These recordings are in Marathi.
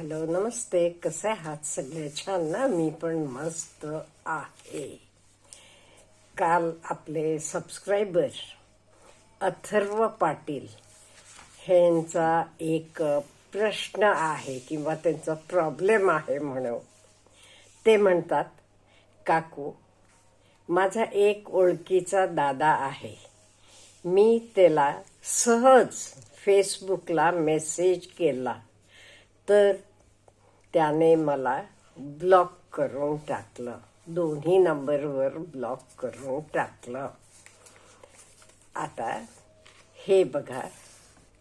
हॅलो नमस्ते. कसे आहात सगळे? छान ना? मी पण मस्त आहे. काल आपले सबस्क्रायबर अथर्व पाटील ह्यांचा एक प्रश्न आहे किंवा त्यांचा प्रॉब्लेम आहे म्हणू ते म्हणतात काकू माझा एक ओळखीचा दादा आहे. मी त्याला सहज फेसबुकला मेसेज केला. तर त्याने मला ब्लॉक करून टाकलं. दोन्ही नंबरवर ब्लॉक करून टाकलं. आता हे बघा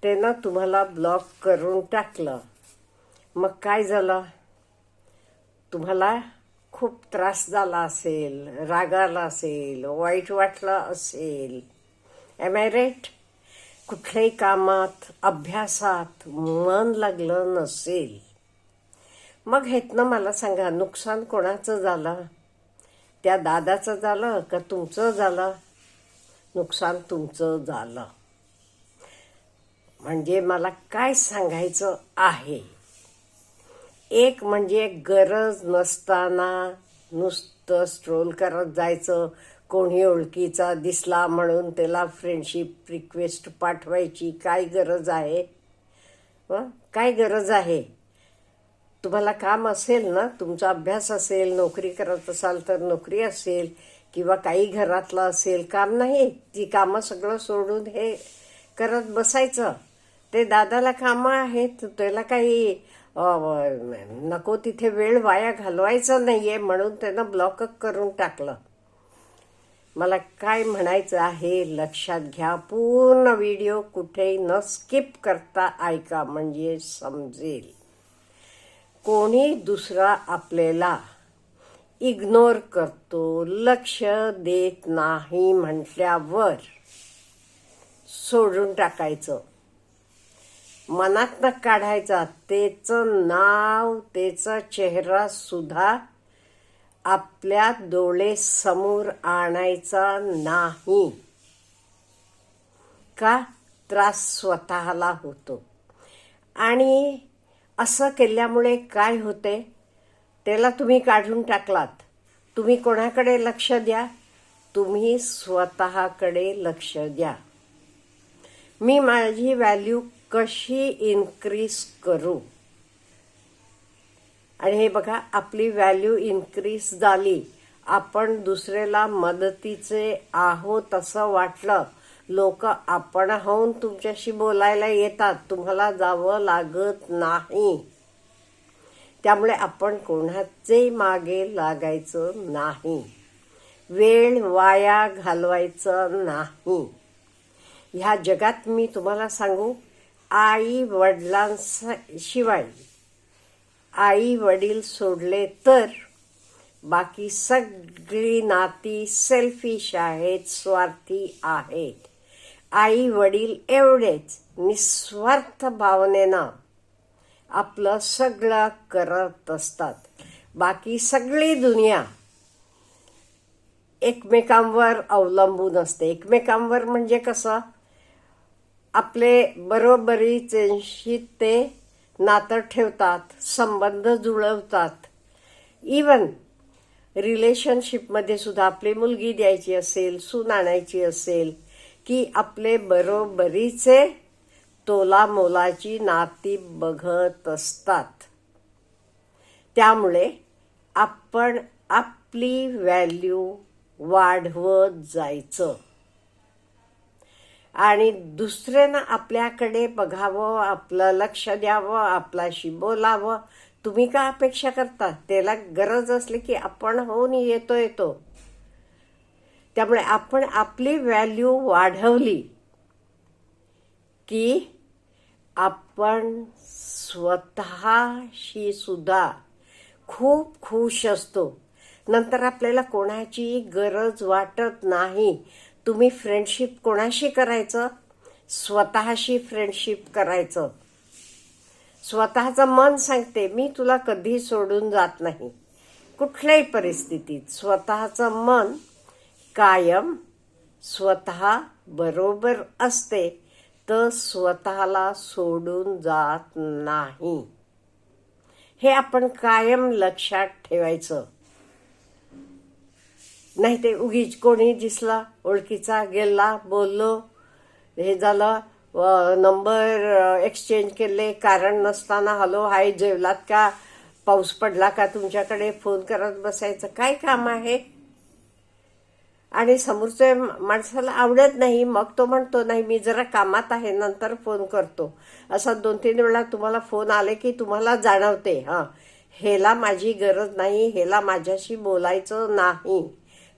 त्यानं तुम्हाला ब्लॉक करून टाकलं. मग काय झालं? तुम्हाला खूप त्रास झाला असेल राग आला असेल वाईट वाटलं असेल. एम आय रेट कुठल्याही कामात अभ्यासात मन लागलं नसेल. मग हेतनं मला सांगा नुकसान कोणाचं झालं? त्या दादाचं झालं का तुमचं झालं? नुकसान तुमचं झालं. म्हणजे मला काय सांगायचं आहे? एक म्हणजे गरज नसताना नुसतं स्ट्रोल करत जायचं. कोणी ओळखीचा दिसला म्हणून त्याला फ्रेंडशिप रिक्वेस्ट पाठवायची काय गरज आहे? काय गरज आहे? तुम्हाला काम असेल ना तुमचा अभ्यास असेल नोकरी करत असाल तर नोकरी असेल किंवा काही घरातलं असेल काम नाही ती कामं सगळं सोडून हे करत बसायचं. ते दादाला कामं आहेत त्याला काही नको तिथे वेळ वाया घालवायचा नाहीये म्हणून त्यानं ब्लॉक करून टाकलं. मला काय म्हणायचं आहे लक्षात घ्या पूर्ण व्हिडिओ कुठेही न स्किप करता ऐका म्हणजे समजेल. कोणी दुसरा आपल्याला इग्नोर करतो लक्ष देत नाही म्हटल्यावर सोडून टाकायचं. मनातनं काढायचा त्याचं नाव त्याचा चेहरा सुद्धा आपल्या डोळे समोर आणायचा नाही. का? त्रास स्वतःला होतो. आणि असं केल्यामुळे काय होते? त्याला तुम्ही काढून टाकलात. तुम्ही कोणाकडे लक्ष द्या? तुम्ही स्वतःकडे लक्ष द्या. मी माझी व्हॅल्यू कशी इन्क्रीज करू? आणि हे बघा आपली व्हॅल्यू इन्क्रीज झाली. आपण दुसऱ्याला मदतीचे आहोत असं वाटलं. लोक आपण होऊन तुमच्याशी बोलायला येतात. तुम्हाला जावं लागत नाही. त्यामुळे आपण कोणाचे मागे लागायचं नाही. वेळ वाया घालवायचं नाही. ह्या जगात मी तुम्हाला सांगू आई वडिलांशिवाय आई वडील सोडले तर बाकी सगळी नाती सेल्फिश आहेत स्वार्थी आहेत. आई वडील एवढेच निस्वार्थ भावनेनं आपलं सगळं करत असतात. बाकी सगळी दुनिया एकमेकांवर अवलंबून असते. एकमेकांवर म्हणजे कसं? आपले बरोबरीचे ते नातं ठेवतात संबंध जुळवतात. इवन रिलेशनशिपमध्ये सुद्धा आपली मुलगी द्यायची असेल सून आणायची असेल की आपले बरोबरीचे तोला मोलाची नाती बघत असतात. त्यामुळे आपण आपली व्हॅल्यू वाढवत जायचं. आणि दुसऱ्यानं आपल्याकडे बघावं आपलं लक्ष द्यावं आपल्याशी बोलावं तुम्ही का अपेक्षा करता? त्याला गरज असली की आपण होऊन येतो येतो. त्यामुळे आपण आपली व्हॅल्यू वाढवली की आपण स्वतःशी सुद्धा खूप खुश असतो. नंतर आपल्याला कोणाची गरज वाटत नाही. तुम्ही फ्रेंडशिप कोणाशी करायचं? स्वतःशी फ्रेंडशिप करायचं. स्वतःचं मन सांगते मी तुला कधी सोडून जात नाही. कुठल्याही परिस्थितीत स्वतःचं मन कायम स्वतः बरोबर असते तर स्वतःला सोडून जात नाही. हे आपण कायम लक्षात ठेवायचं. नाही ते उगीच कोणी दिसला ओळखीचा गेला बोललो हे झालं नंबर एक्सचेंज केले कारण नसताना हॅलो हाय जेवलात का? पाऊस पडला का तुमच्याकडे? फोन करत बसायचं? काय काम आहे? आणि समोरच्या माणसाला आवडत नाही मग तो म्हणतो नाही मी जरा कामात आहे नंतर फोन करतो. असा दोन तीन वेळा तुम्हाला फोन आले की तुम्हाला जाणवते हां. हेला माझी गरज नाही हेला माझ्याशी बोलायचं नाही.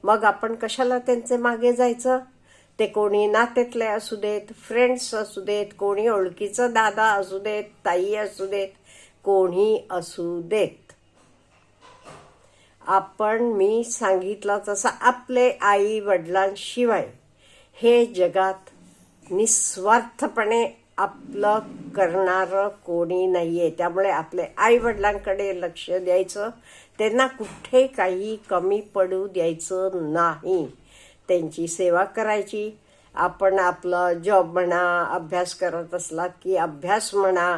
मग आपण कशाला त्यांचे मागे जायचं? ते कोणी नात्यातले असू देत फ्रेंड्स असू देत कोणी ओळखीचं दादा असू देत ताई असू देत कोणी असू देत. आपण मी सांगितलं तसं आपले आई वडिलांशिवाय हे जगात निस्वार्थपणे आपलं करणारं कोणी नाही आहे त्यामुळे आपले आई वडिलांकडे लक्ष द्यायचं त्यांना कुठे काही कमी पडू द्यायचं नाही. त्यांची सेवा करायची. आपण आपलं जॉब म्हणा अभ्यास करत असला की अभ्यास म्हणा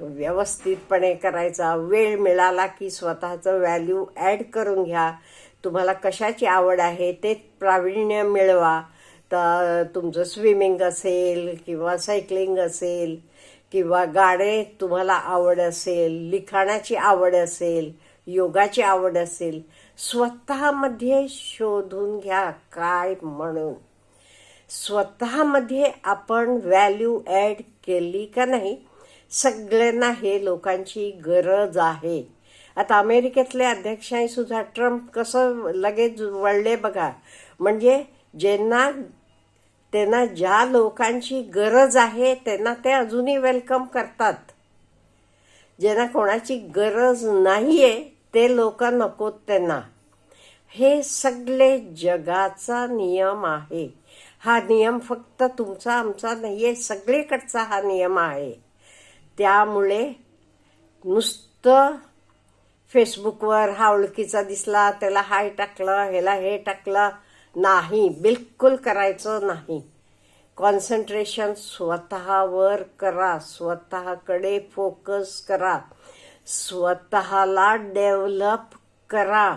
व्यवस्थितपणे करायचा. वेळ मिळाला की स्वतःचं व्हॅल्यू ॲड करून घ्या. तुम्हाला कशाची आवड आहे ते प्रावीण्य मिळवा. तर तुमचं स्विमिंग असेल किंवा सायकलिंग असेल किंवा गाणे तुम्हाला आवड असेल लिखाणाची आवड असेल योगाची आवड असेल स्वतःमध्ये शोधून घ्या काय म्हणून. स्वतःमध्ये आपण व्हॅल्यू ॲड केली का नाही? सगळ्यांना हे लोकांची गरज आहे. आता अमेरिकेतले अध्यक्षांनी सुद्धा ट्रम्प कसं लगेच वळले बघा. म्हणजे ज्यांना त्यांना ज्या लोकांची गरज आहे त्यांना ते अजूनही वेलकम करतात. ज्यांना कोणाची गरज नाही आहे ते लोक नकोत त्यांना. हे सगळे जगाचा नियम आहे. हा नियम फक्त तुमचा आमचा नाही आहे सगळीकडचा हा नियम आहे. त्यामुळे नुसतं फेसबुकवर हा ओळखीचा दिसला त्याला हाय टाकलं ह्याला हे टाकलं नाही बिलकुल करायचं नाही. कॉन्सन्ट्रेशन स्वतःवर करा स्वतःकडे फोकस करा. स्वतःला डेव्हलप करा.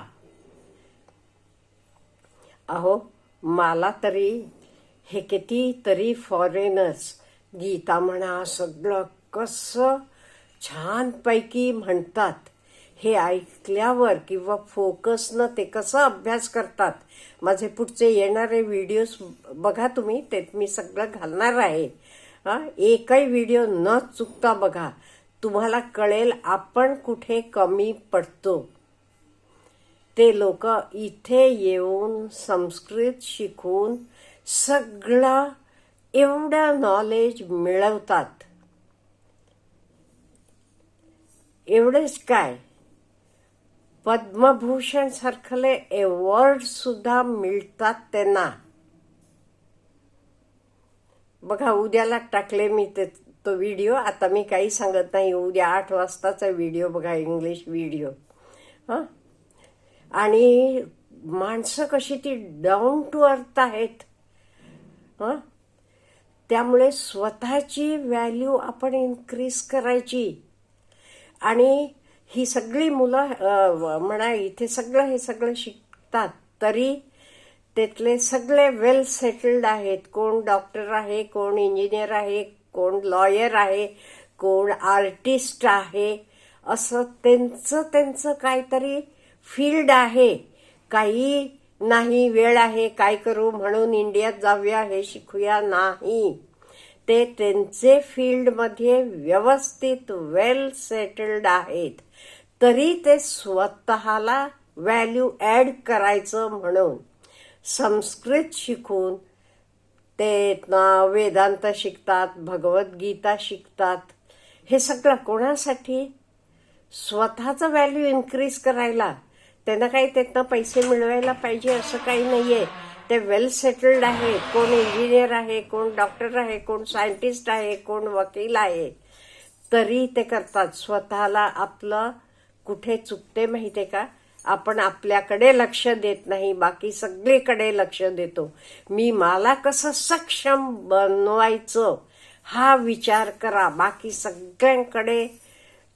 अहो मला तरी हे कितीतरी फॉरेनर्स गीता म्हणा सगळं कसं छानपैकी म्हणतात हे ऐकल्यावर किंवा फोकसनं ते कसं अभ्यास करतात. माझे पुढचे येणारे व्हिडिओज बघा तुम्ही ते मी सगळं घालणार आहे. हां एकही व्हिडिओ न चुकता बघा. तुम्हाला कळेल आपण कुठे कमी पडतो. ते लोक इथे येऊन संस्कृत शिकून सगळं एवढं नॉलेज मिळवतात. एवढेच काय? पद्मभूषण सारखले अवॉर्ड सुद्धा मिळतात त्यांना. बघा उद्याला टाकले मी ते तो व्हिडिओ आता मी काही सांगत नाही. उद्या आठ वाजताचा व्हिडिओ बघा इंग्लिश व्हिडिओ हां? आणि माणसं कशी ती डाऊन टू अर्थ आहेत. हां? त्यामुळे स्वतःची व्हॅल्यू आपण इन्क्रीज करायची. आणि ही सगळी मुलं म्हणा इथे सगळं हे सगळं शिकतात तरी त्यातले सगळे वेल सेटल्ड आहेत. कोण डॉक्टर आहे कोण इंजिनियर आहे कोण लॉयर आहे कोण आर्टिस्ट आहे. असं त्यांचं त्यांचं काहीतरी फील्ड आहे. काही नाही वेळ आहे. काय करू म्हणून इंडियात जाऊया हे शिकूया नाही. ते त्यांचे फील्डमध्ये व्यवस्थित वेल सेटल्ड आहेत. तरी ते स्वतःला व्हॅल्यू ॲड करायचं म्हणून संस्कृत शिकून ते वेदांत शिकतात भगवद्गीता शिकतात. हे सगळं कोणासाठी? स्वतःचं व्हॅल्यू इन्क्रीज करायला. त्यांना काही त्यातनं पैसे मिळवायला पाहिजे असं काही नाही आहे ते वेल सेटल्ड आहे कोण इंजिनियर आहे कोण डॉक्टर आहे कोण सायंटिस्ट आहे कोण वकील आहे तरी ते करतात. स्वतःला आपलं कुठे चुकते माहिती आहे का? आपण आपल्याकडे लक्ष देत नाही बाकी सगळीकडे लक्ष देतो. मी मला कसं सक्षम बनवायचं हा विचार करा. बाकी सगळ्यांकडे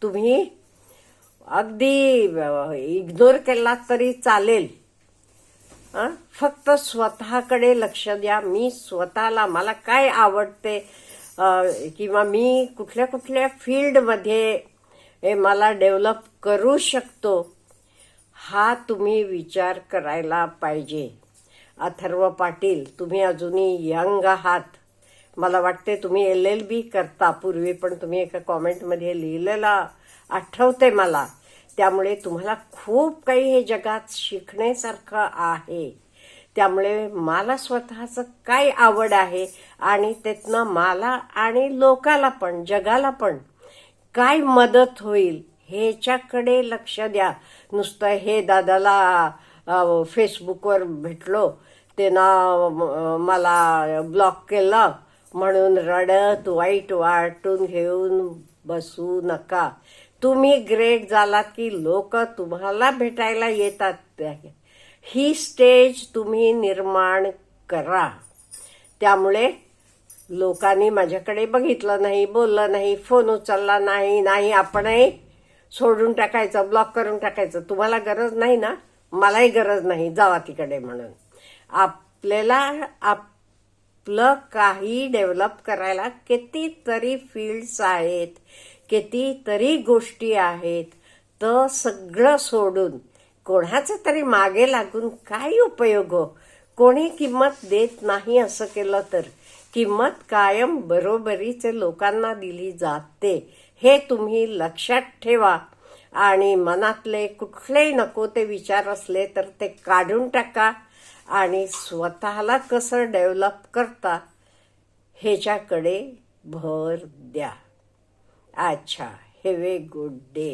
तुम्ही अगदी इग्नोर केला तरी चालेल. फक्त स्वतःकडे लक्ष द्या. मी स्वतःला मला काय आवडते? किंवा मी कुठल्या कुठल्या फील्डमध्ये हे मला डेव्हलप करू शकतो? हा तुम्ही विचार करायला पाहिजे. अथर्व पाटील तुम्ही अजूनही यंग आहात. मला वाटते तुम्ही एल एल बी करता. पूर्वी पण तुम्ही एका कॉमेंटमध्ये लिहिलेलं आठवते मला. त्यामुळे तुम्हाला खूप काही हे जगात शिकण्यासारखं आहे. त्यामुळे मला स्वतःचं काय आवड आहे आणि त्यातनं मला आणि लोकाला पण जगाला पण काय मदत होईल ह्याच्याकडे लक्ष द्या. नुसतं हे दादाला फेसबुकवर भेटलो ते ना मला ब्लॉक केलं म्हणून रडत वाईट वाटून घेऊन बसू नका. तुम्ही ग्रेट झालात की लोक तुम्हाला भेटायला येतात. ही स्टेज तुम्ही निर्माण करा. त्यामुळे लोकांनी माझ्याकडे बघितलं नाही बोललं नाही फोन उचलला नाही नाही आपणही सोडून टाकायचं ब्लॉक करून टाकायचं. तुम्हाला गरज नाही ना? मलाही गरज नाही. जावा तिकडे म्हणून. आपल्याला आपलं काही डेव्हलप करायला कितीतरी फील्ड्स आहेत. कितीतरी गोष्टी आहेत तर सगळं सोडून कोणाचं तरी मागे लागून काय उपयोग हो? कोणी किंमत देत नाही असं केलं तर? किंमत कायम बरोबरीचे लोकांना दिली जाते हे तुम्ही लक्षात ठेवा. आणि मनातले कुठलेही नको ते विचार असले तर ते काढून टाका आणि स्वतःला कसं डेव्हलप करता ह्याच्याकडे भर द्या. अच्छा हॅव ए गुड डे